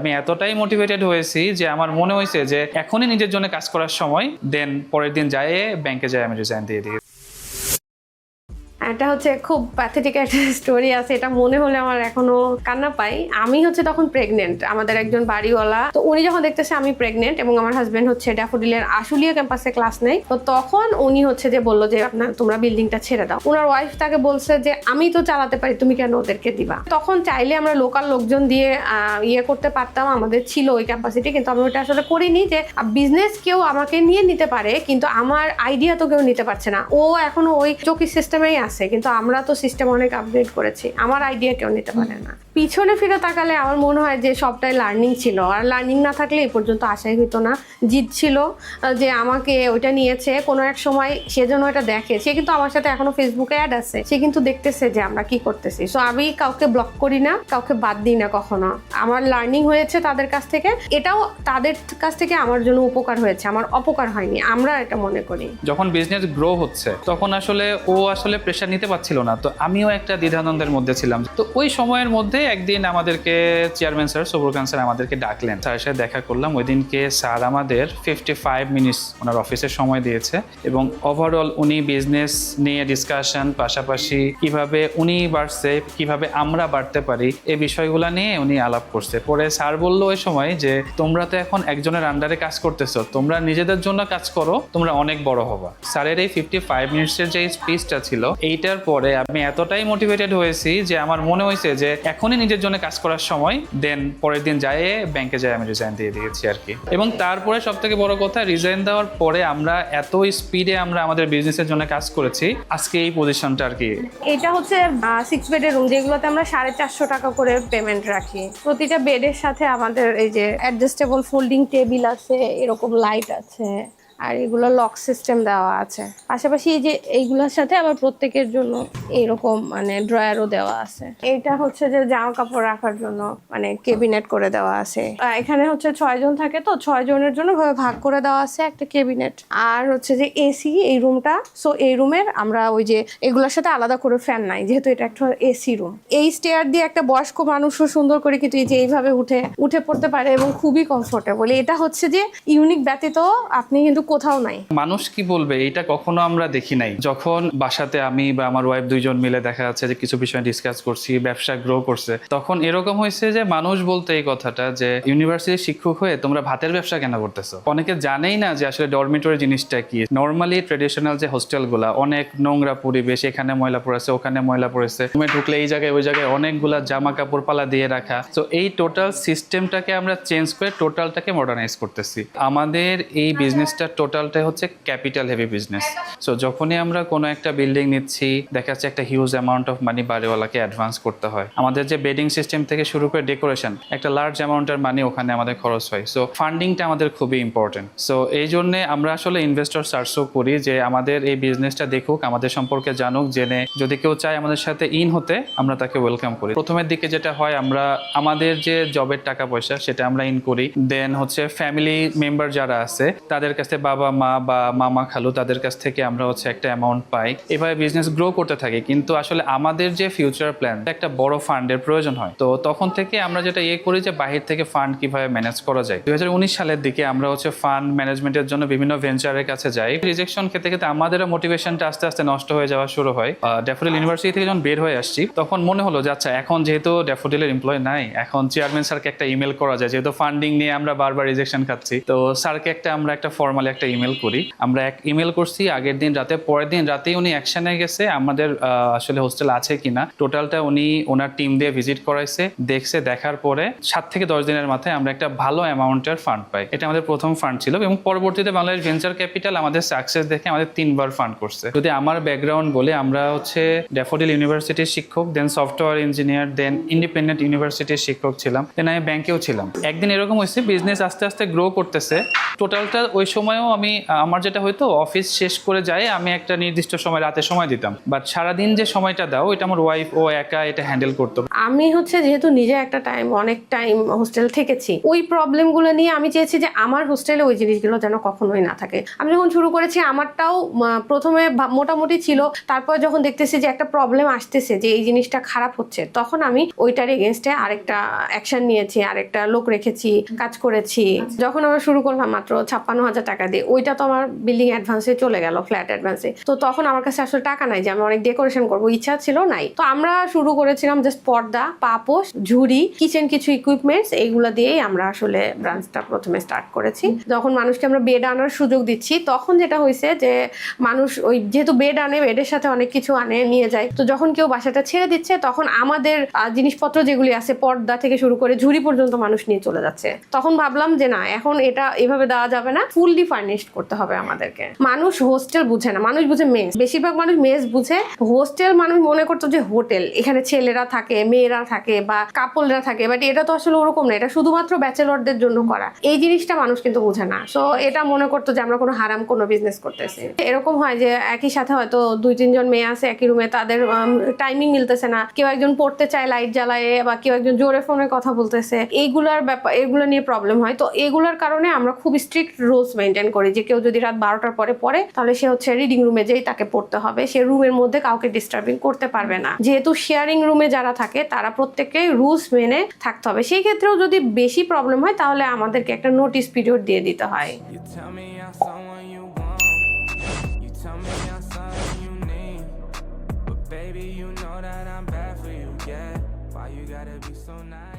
আমি এতটাই মোটিভেটেড হয়েছি যে আমার মনে হয়েছে যে এখনই নিজের জন্য কাজ করার সময় দেন পরের দিন যায় ব্যাংকে যায় আমি রিজাইন দিয়ে দিই। এটা হচ্ছে খুব প্যাথেটিক একটা স্টোরি আছে, এটা মনে হলে আমার এখনও কান্না পাই আমি হচ্ছে তখন প্রেগনেন্ট আমাদের একজন বাড়িওয়ালা। তো উনি যখন দেখতেছে আমি প্রেগনেন্ট এবং আমার হাজবেন্ড হচ্ছে ড্যাফোডিলের আশুলিয়া ক্যাম্পাসে ক্লাস নেই তো তখন উনি হচ্ছে যে বলল যে, আপনার, তোমরা বিল্ডিংটা ছেড়ে দাও। ওনার ওয়াইফ তাকে বলছে যে, আমি তো চালাতে পারি, তুমি কেন ওদেরকে দিবা? তখন চাইলে আমরা লোকাল লোকজন দিয়ে ইয়ে করতে পারতাম, আমাদের ছিল ওই ক্যাম্পাসিটি কিন্তু আমি ওটা আসলে করিনি যে বিজনেস কেউ আমাকে নিয়ে নিতে পারে, কিন্তু আমার আইডিয়া তো কেউ নিতে পারছে না। ও এখনও ওই চকি সিস্টেমেই আছে কিন্তু আমরা তো সিস্টেম অনেক আপডেট করেছি। আমার আইডিয়া কেউ নিতে পারে না। পিছনে ফিরে তাকালে আমার মনে হয় যে সবটাই লার্নিং ছিল। আর লার্নিং না থাকলে এই পর্যন্ত আশাই হইতো না। জিত ছিল যে আমাকে ওইটা নিয়েছে। কোনো এক সময় সে যেন এটা দেখে। সে কিন্তু আমার সাথে এখনও ফেসবুকে অ্যাড আছে। সে কিন্তু দেখতেছে যে আমরা কি করতেছি। সো আমি কাউকে ব্লক করি না, কাউকে বাদ দিই না কখনো। আমার লার্নিং হয়েছে তাদের কাছ থেকে। এটাও তাদের কাছ থেকে আমার জন্য উপকার হয়েছে। আমার অপকার হয়নি। আমরা এটা মনে করি। যখন বিজনেস গ্রো হচ্ছে, তখন আসলে ও আসলে প্রেশার নিতে পারছিল না। তো আমিও একটা দ্বিধানন্দের মধ্যে ছিলাম। তো ওই সময়ের মধ্যে একদিন আমাদেরকে chairman sir Sabur Khan sir আমাদেরকে ডাকলেন। স্যারের সাথে দেখা করলাম। ওই দিনকে স্যার আমাদের ফিফটি ফাইভ মিনিটস ওনার অফিসের সময় দিয়েছে এবং ওভারঅল উনি বিজনেস নিয়ে ডিসকাশন পাশাপাশি কীভাবে উনি বাড়ছে, কীভাবে আমরা বাড়তে পারি, এই বিষয়গুলো নিয়ে উনি আলাপ করছে। পরে স্যার বলল ওই সময় যে, তোমরা তো এখন একজনের আন্ডারে কাজ করতেছো। তোমরা নিজেদের জন্য কাজ করো, তোমরা অনেক বড় হবা। স্যারের এই ফিফটি ফাইভ মিনিটসের যে স্পিচটা ছিল, এইটার পরে আমি এতটাই মোটিভেটেড হয়েছি যে আমার মনে হয়েছে যে এখনই নিজের জন্য কাজ করার সময় দেন পরের দিন যায় ব্যাংকে যায় আমি রিজাইন দিয়ে দিয়েছি আর কি এবং তারপরে সব থেকে বড় কথা রিজাইন দেওয়ার পরে আমরা এত স্পিডে আমরা আমাদের বিজনেসের জন্য কাজ করেছি, আজকে এই পজিশনটা আর কি এটা হচ্ছে সিক্স বেডের রুম যেগুলোতে আমরা সাড়ে চারশো টাকা করে পেমেন্ট রাখি। প্রতিটা বেডের সাথে আমাদের এই যে অ্যাডজাস্টেবল ফোল্ডিং টেবিল আছে, এরকম লাইট আছে আর এগুলো লক সিস্টেম দেওয়া আছে। পাশাপাশি এই যে এইগুলোর সাথে আবার প্রত্যেকের জন্য এরকম মানে ড্রয়ারও দেওয়া আছে। এইটা হচ্ছে যে জামা কাপড় রাখার জন্য মানে কেবিনেট করে দেওয়া আছে। এখানে হচ্ছে ছয় জন থাকে তো, ছয় জনের জন্য ভাবে ভাগ করে দেওয়া আছে একটা কেবিনেট আর হচ্ছে যে এসি এই রুমটা সো এই রুমের আমরা ওই যে এগুলোর সাথে আলাদা করে ফ্যান নাই, যেহেতু এটা একটা এসি রুম এই স্টেয়ার দিয়ে একটা বয়স্ক মানুষও সুন্দর করে কিন্তু এই যে এইভাবে উঠে উঠে পড়তে পারে এবং খুবই কমফোর্টেবল এটা হচ্ছে যে ইউনিক ব্যতীত আপনি কিন্তু কোথাও নাই। মানুষ কি বলবে, এটা কখনো আমরা দেখি নাই। যখন বাসাতে আমি বা আমার ওয়াইফ দুইজন মিলে দেখা যাচ্ছে যে কিছু বিষয় ডিসকাস করছি, ব্যবসা গ্রো করছে, তখন এরকম হয়েছে যে মানুষ বলতে এই কথাটা যে ইউনিভার্সিটির শিক্ষক হয়ে তোমরা ভাতের ব্যবসা কেন করতেছো? অনেকে জানেই না যে আসলে ডরমিটরি জিনিসটা কি। নর্মালি ট্রেডিশনাল যে হোস্টেলগুলা অনেক নোংরা পরিবেশ, এখানে ময়লা পড়েছে, ওখানে ময়লা পড়েছে। রুমে ঢুকলে এই জায়গায় ওই জায়গায় অনেকগুলা জামা কাপড় পালা দিয়ে রাখা। তো এই টোটাল সিস্টেমটাকে আমরা চেঞ্জ করে টোটালটাকে মডার্নাইজ করতেছি। আমাদের এই বিজনেসটা টোটালটাই হচ্ছে ক্যাপিটাল হেভি বিজনেস। সো যখনই আমরা কোনো একটা বিল্ডিং নিচ্ছি, দেখা যাচ্ছে একটা হিউজ অ্যামাউন্ট অফ মানি বাড়িওয়ালাকে অ্যাডভান্স করতে হয়। আমাদের যে বেডিং সিস্টেম থেকে শুরু করে ডেকোরেশন একটা লার্জ অ্যামাউন্টের মানি ওখানে আমাদের খরচ হয়। সো ফান্ডিংটা আমাদের খুবই ইম্পর্টেন্ট সো এই জন্যে আমরা আসলে ইনভেস্টর সার্চও করি যে আমাদের এই বিজনেসটা দেখুক, আমাদের সম্পর্কে জানুক, জেনে যদি কেউ চায় আমাদের সাথে ইন হতে, আমরা তাকে ওয়েলকাম করি। প্রথমের দিকে যেটা হয়, আমরা আমাদের যে জবের টাকা পয়সা, সেটা আমরা ইন করি। দেন হচ্ছে ফ্যামিলি মেম্বার যারা আছে, তাদের কাছে বাবা, মা বা মামা খালু তাদের কাছ থেকে আমরা হচ্ছে একটা অ্যামাউন্ট পাই। এভাবে বিজনেস গ্রো করতে থাকি। কিন্তু আসলে আমাদের যে ফিউচার প্ল্যান একটা বড় ফান্ডের প্রয়োজন হয়। তো তখন থেকে আমরা যেটা ইয়ে করি যে বাহির থেকে ফান্ড কীভাবে ম্যানেজ করা যায়। দুই সালের দিকে আমরা হচ্ছে ফান্ড ম্যানেজমেন্টের জন্য বিভিন্ন ভেঞ্চারের কাছে যাই। রিজেকশন খেতে খেতে আমাদেরও মোটিভেশনটা আস্তে আস্তে নষ্ট হয়ে যাওয়া শুরু হয়। ড্যাফোডিল ইউনিভার্সিটি থেকে যখন বের হয়ে আসছি, তখন মনে হলো যে আচ্ছা এখন যেহেতু ড্যাফোডিলের এমপ্লয় নাই, এখন চেয়ারম্যান স্যারকে একটা ইমেল করা যায়। যেহেতু ফান্ডিং নিয়ে আমরা বারবার রিজেকশন খাচ্ছি, তো স্যারকে একটা আমরা একটা ফর্মালি একটা ইমেল করি। আমরা এক ইমেল করছি, আগের দিন রাতে, পরের দিন রাতেই উনি অ্যাকশনে গেছে, আমাদের আসলে হোস্টেল আছে কিনা। টোটালটা উনি ওনার টিম দিয়ে ভিজিট করাইছে, দেখছে, দেখার পরে সাত থেকে দশ দিনের মাথায় আমরা একটা ভালো অ্যামাউন্টের ফান্ড পাই। এটা আমাদের প্রথম ফান্ড ছিল এবং পরবর্তীতে বাংলাদেশ ভেঞ্চার ক্যাপিটাল আমাদের সাকসেস দেখে আমাদের তিনবার ফান্ড করছে। যদি আমার ব্যাকগ্রাউন্ড বলে, আমরা হচ্ছে ড্যাফোডিল ইউনিভার্সিটির শিক্ষক then software engineer then independent ইউনিভার্সিটির শিক্ষক ছিলাম দেন আমি ব্যাংকেও ছিলাম। একদিন এরকম হয়েছে বিজনেস আস্তে আস্তে গ্রো করতেছে। টোটালটা ওই সময় সময়ও আমি আমার যেটা হয়তো অফিস শেষ করে যাই আমি একটা নির্দিষ্ট সময় রাতে সময় দিতাম। বাট সারাদিন যে সময়টা দাও, এটা আমার ওয়াইফ ও একা এটা হ্যান্ডেল করতো। আমি হচ্ছে যেহেতু নিজে একটা টাইম অনেক টাইম হোস্টেল থেকেছি, ওই প্রবলেমগুলো নিয়ে আমি চেয়েছি যে আমার হোস্টেলে ওই জিনিসগুলো যেন কখনোই না থাকে। আমি যখন শুরু করেছি, আমারটাও প্রথমে মোটামুটি ছিল, তারপর যখন দেখতেছি যে একটা প্রবলেম আসতেছে, যে এই জিনিসটা খারাপ হচ্ছে, তখন আমি ওইটার এগেনস্টে আরেকটা অ্যাকশন নিয়েছি, আরেকটা লোক রেখেছি, কাজ করেছি। যখন আমরা শুরু করলাম মাত্র ছাপ্পান্ন হাজার টাকা দিয়ে, ওইটা তো আমার বিল্ডিং অ্যাডভান্সে চলে গেল ফ্ল্যাট অ্যাডভান্সে তো তখন আমার কাছে আসলে টাকা নাই যে আমি অনেক ডেকোরেশন করব, ইচ্ছা ছিল নাই। তো আমরা শুরু করেছিলাম জাস্ট পর্দা, পাপোশ, ঝুড়ি কিচেন কিছু ইকুইপমেন্টস এইগুলো দিয়েই আমরা আসলে ব্রাঞ্চটা প্রথমে স্টার্ট করেছি। যখন মানুষকে আমরা বেড আনার সুযোগ দিচ্ছি, তখন যেটা হয়েছে যে মানুষ ওই যেহেতু বেড আনে বেডের সাথে অনেক কিছু আনে, নিয়ে যায়। তো যখন কেউ বাসাটা ছেড়ে দিচ্ছে, তখন আমাদের জিনিসপত্র যেগুলি আছে, পর্দা থেকে শুরু করে ঝুড়ি পর্যন্ত মানুষ নিয়ে চলে যাচ্ছে। তখন ভাবলাম যে না, এখন এটা এভাবে দেওয়া যাবে না। ফুললি ফার্নিশড করতে হবে আমাদেরকে। মানুষ হোস্টেল বুঝে না, মানুষ বুঝে মেস বেশিরভাগ মানুষ মেস বুঝে। হোস্টেল মানুষ মনে করতো যে হোটেল এখানে ছেলেরা থাকে, মেয়েরা থাকে বা কাপলরা থাকে বাট এটা তো আসলে ওরকম না, এটা শুধুমাত্র ব্যাচেলরদের জন্য করা। এই জিনিসটা মানুষ কিন্তু বুঝে না। সো এটা মনে করতো যে আমরা কোনো হারাম কোনো বিজনেস করতেছি। এরকম হয় যে একই সাথে হয়তো দুই, তিনজন মেয়ে আছে, একই রুমে তাদের টাইমিং মিলতেছে না। কেউ একজন পড়তে চায় লাইট জ্বালায় বা কেউ একজন জোরে ফোনে কথা বলতেছে। এইগুলার ব্যাপার, এগুলো নিয়ে প্রবলেম হয়। তো এগুলোর কারণে আমরা খুব স্ট্রিক্ট রুলস মেনটেন করি যে কেউ যদি রাত বারোটার পরে পড়ে তাহলে সে হচ্ছে রিডিং রুমে যেই তাকে পড়তে হবে সে রুমের মধ্যে কাউকে ডিস্টার্বিং করতে পারবে না। যেহেতু শেয়ারিং রুমে যারা থাকে তারা প্রত্যেককে রুলস মেনে থাকতে হবে। সেই ক্ষেত্রেও যদি বেশি প্রবলেম হয় তাহলে আমাদেরকে একটা নোটিস পিরিয়ড দিয়ে দিতে হয়। Baby, you know that I'm bad for you, yeah. Why you gotta be so nice?